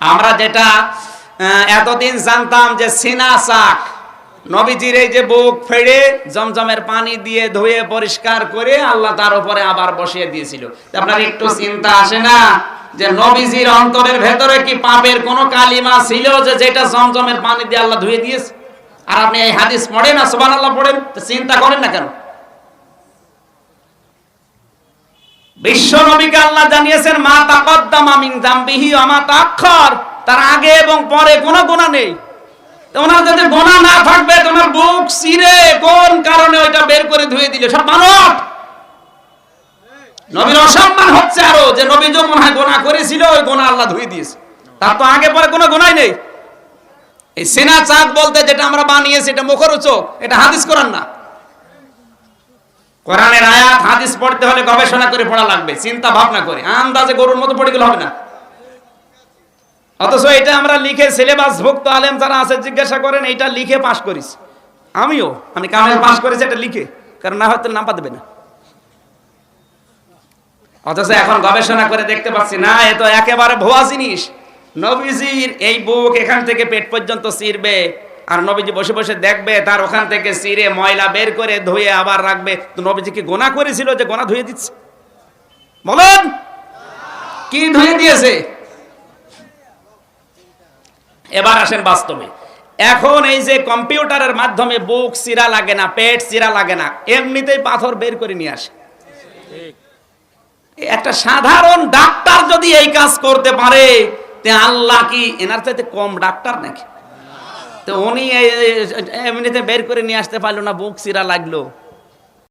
আমরা যেটা এতদিন জানতাম যে সিনা শাক, নবীজির এই যে বুক ফেড়ে জমজমের পানি দিয়ে ধুয়ে পরিষ্কার করে আল্লাহ তার উপরে আবার বসিয়ে দিয়েছিল। আপনার একটু চিন্তা আসে না যে নবীজির অন্তরের ভেতরে কি পাপের কোনো কালিমা ছিল যে যেটা জমজমের পানি দিয়ে আল্লাহ ধুয়ে দিয়েছে? আর আপনি এই হাদিস পড়েন না সুবান আল্লাহ পড়েন, তো চিন্তা করেন না কেন? বিশ্ব নবীকে আল্লাহ জানিয়েছেন, মা তাকদ্দামা মিন জামবিহি ওয়া মা তাআখার তার আগে এবং পরে কোনো গুনাহ নেই। ওনার যদি গোনা না থাকবে তোমার বুক সিরে কোন কারণে ওইটা বের করে ধুয়ে দিলে? সব মানব নবীর অসম্মান হচ্ছে আরও, যে নবী যে মনে হয় গোনা করেছিল, ওই গোনা আল্লাহ ধুয়ে দিয়েছে। তার তো আগে পরে কোনো গোনাই নেই। এই সিনা চাঁদ বলতে যেটা আমরা বানিয়েছি, এটা মুখরোচক, এটা হাদিস কোরআন না। কোরআনের আয়াত, হাদিস পড়তে হলে গবেষণা করে পড়া লাগবে, চিন্তা ভাবনা করে। আন্দাজে গরুর মতো পড়ে গেলে হবে না। অথচ এটা আমরা লিখে সিলেবাস ভুক্ত আলেম যারা আছে, জিজ্ঞাসা করেন এটা লিখে পাশ করিস? আমিও, আমি কামেল পাশ করেছি, এটা লিখে। কারণ না হয়তো নাম্বার দেবে না। অথচ এখন গবেষণা করে দেখতে পাচ্ছি, না, এ তো একেবারে ভুয়া জিনিস। নবীজির এই বুক এখান থেকে পেট পর্যন্ত চিরবে। আর নবীজি বসে বসে দেখবে, তার ওখান থেকে চিরে ময়লা বের করে ধুয়ে আবার রাখবে। তো নবীজি কি গোনা করেছিল যে গোনা ধুয়ে দিচ্ছে? বলুন! কি ধুয়ে দিয়েছে? এবার আসেন বাস্তবে। এখন এই যে কম্পিউটারের মাধ্যমে বুক চিরা লাগে না, পেট চিরা লাগে না, এমনিতেই পাথর বের করে নিয়ে আসে। একটা সাধারণ ডাক্তার যদি এই কাজ করতে পারে, তে আল্লাহ কি এনার চাইতে কম ডাক্তার নাকি? তো উনি এমনিতে বের করে নিয়ে আসতে পারল না বুক সিরা লাগল।